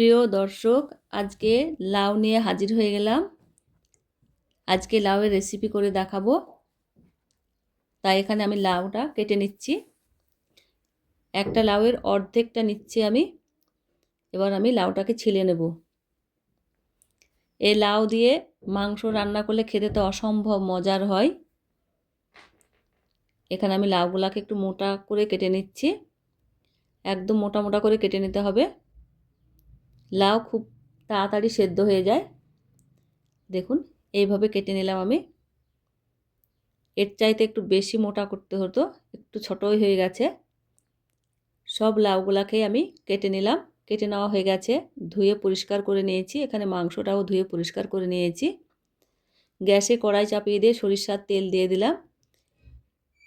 প্রিয় দর্শক, আজকে লাউ নিয়ে হাজির হয়ে গেলাম। আজকে লাউয়ের রেসিপি করে দেখাবো। তাই এখানে আমি লাউটা কেটে নিচ্ছি। একটা লাউয়ের অর্ধেকটা নিচ্ছি আমি। এবার আমি লাউটাকে ছিলে নেব। এই লাউ দিয়ে মাংস রান্না করলে খেতে তো অসম্ভব মজার হয়। এখানে আমি লাউগুলাকে একটু মোটা করে কেটে নিচ্ছি। একদম মোটা মোটা করে কেটে নিতে হবে। লাউ খুব তাড়াতাড়ি সেদ্ধ হয়ে যায়। দেখুন, এইভাবে কেটে নিলাম আমি। এর চাইতে একটু বেশি মোটা করতে হতো, একটু ছোটই হয়ে গেছে। সব লাউগুলাকেই আমি কেটে নিলাম। কেটে নেওয়া হয়ে গেছে। ধুয়ে পরিষ্কার করে নিয়েছি। এখানে মাংসটাও ধুয়ে পরিষ্কার করে নিয়েছি। গ্যাসে কড়াই চাপিয়ে দিয়ে সরিষার তেল দিয়ে দিলাম।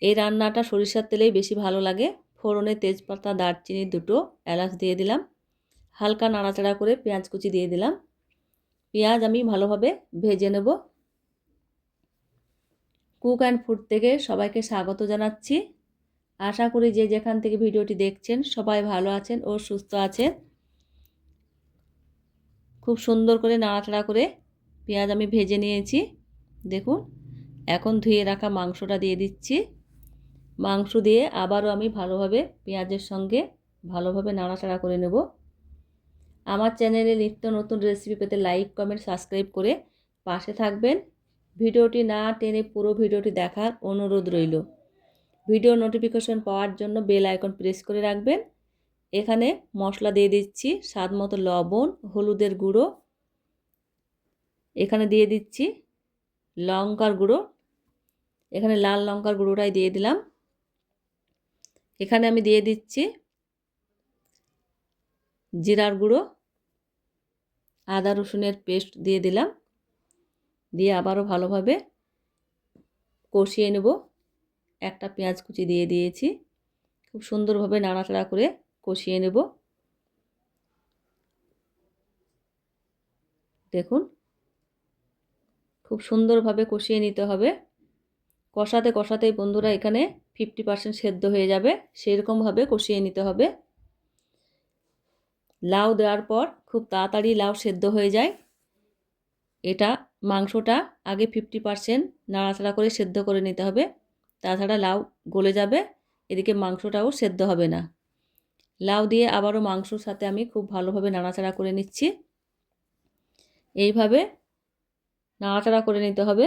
এই রান্নাটা সরিষার তেলেই বেশি ভালো লাগে। ফোড়নে তেজপাতা, দারচিনি দুটো, এলাচ দিয়ে দিলাম। হালকা নাড়াচাড়া করে পেঁয়াজ কুচি দিয়ে দিলাম। পেঁয়াজ আমি ভালোভাবে ভেজে নেব। কুক অ্যান্ড ফুড থেকে সবাইকে স্বাগত জানাচ্ছি। আশা করি যে যেখান থেকে ভিডিওটি দেখছেন সবাই ভালো আছেন ও সুস্থ আছেন। খুব সুন্দর করে নাড়াচাড়া করে পেঁয়াজ আমি ভেজে নিয়েছি। দেখুন, এখন ধুয়ে রাখা মাংসটা দিয়ে দিচ্ছি। মাংস দিয়ে আবারও আমি ভালোভাবে পেঁয়াজের সঙ্গে ভালোভাবে নাড়াচাড়া করে নেব। আমার চ্যানেলে নিত্য নতুন রেসিপি পেতে লাইক কমেন্ট সাবস্ক্রাইব করে পাশে থাকবেন। ভিডিওটি না টেনে পুরো ভিডিওটি দেখার অনুরোধ রইল। ভিডিও নোটিফিকেশন পাওয়ার জন্য বেল আইকন প্রেস করে রাখবেন। এখানে মশলা দিয়ে দিচ্ছি স্বাদ মতো লবণ, হলুদের গুঁড়ো। এখানে দিয়ে দিচ্ছি লঙ্কার গুঁড়ো। এখানে লাল লঙ্কার গুঁড়োটাই দিয়ে দিলাম। এখানে আমি দিয়ে দিচ্ছি জিরার গুঁড়ো, আদা রসুনের পেস্ট দিয়ে দিলাম। দিয়ে আবারও ভালোভাবে কষিয়ে নেব। একটা পেঁয়াজ কুচি দিয়ে দিয়েছি। খুব সুন্দরভাবে নাড়াচাড়া করে কষিয়ে নেব। দেখুন, খুব সুন্দরভাবে কষিয়ে নিতে হবে। কষাতে কষাতেই বন্ধুরা এখানে ফিফটি পার্সেন্ট সেদ্ধ হয়ে যাবে। সেরকমভাবে কষিয়ে নিতে হবে। লাউ দেওয়ার পর খুব তাড়াতাড়ি লাউ সেদ্ধ হয়ে যায়। এটা মাংসটা আগে ফিফটি পারসেন্ট নাড়াচাড়া করে সেদ্ধ করে নিতে হবে। তাছাড়া লাউ গলে যাবে, এদিকে মাংসটাও সেদ্ধ হবে না। লাউ দিয়ে আবারও মাংসর সাথে আমি খুব ভালোভাবে নাড়াচাড়া করে নিচ্ছি। এইভাবে নাড়াচাড়া করে নিতে হবে।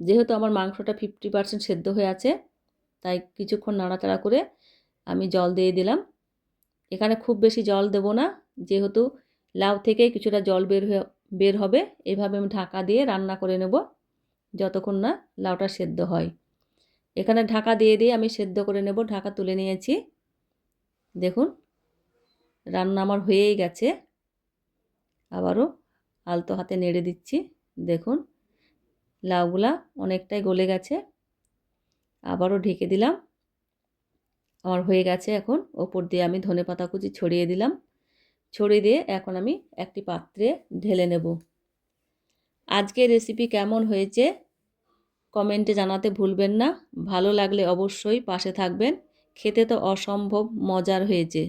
যেহেতু আমার মাংসটা ফিফটি পারসেন্ট সেদ্ধ হয়ে আছে, তাই কিছুক্ষণ নাড়াচাড়া করে আমি জল দিয়ে দিলাম। এখানে খুব বেশি জল দেব না। যেহেতু লাউ থেকে কিছুটা জল বের হয়ে, বের হবে, এভাবে আমি ঢাকা দিয়ে রান্না করে নেব যতক্ষণ না লাউটা সেদ্ধ হয়। এখানে ঢাকা দিয়ে দিয়ে আমি সেদ্ধ করে নেব, ঢাকা তুলে নিয়েছি। দেখুন, রান্না আমার হয়েই গেছে। আবারও আলতো হাতে নেড়ে দিচ্ছি। দেখুন, লাউগুলা অনেকটাই গলে গেছে। আবারও ঢেকে দিলাম। আমার হয়ে গেছে এখন। ওপর দিয়ে আমি ধনে পাতা কুচি ছড়িয়ে দিলাম। ছড়িয়ে দিয়ে এখন আমি একটি পাত্রে ঢেলে নেব। আজকে রেসিপি কেমন হয়েছে কমেন্টে জানাতে ভুলবেন না। ভালো লাগলে অবশ্যই পাশে থাকবেন। খেতে তো অসম্ভব মজার হয়েছে।